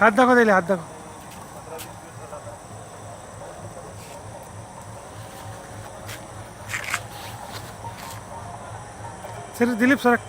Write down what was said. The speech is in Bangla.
হাত দেখো তাইলে হাত দেখো। সেটা দিলীপ সরাক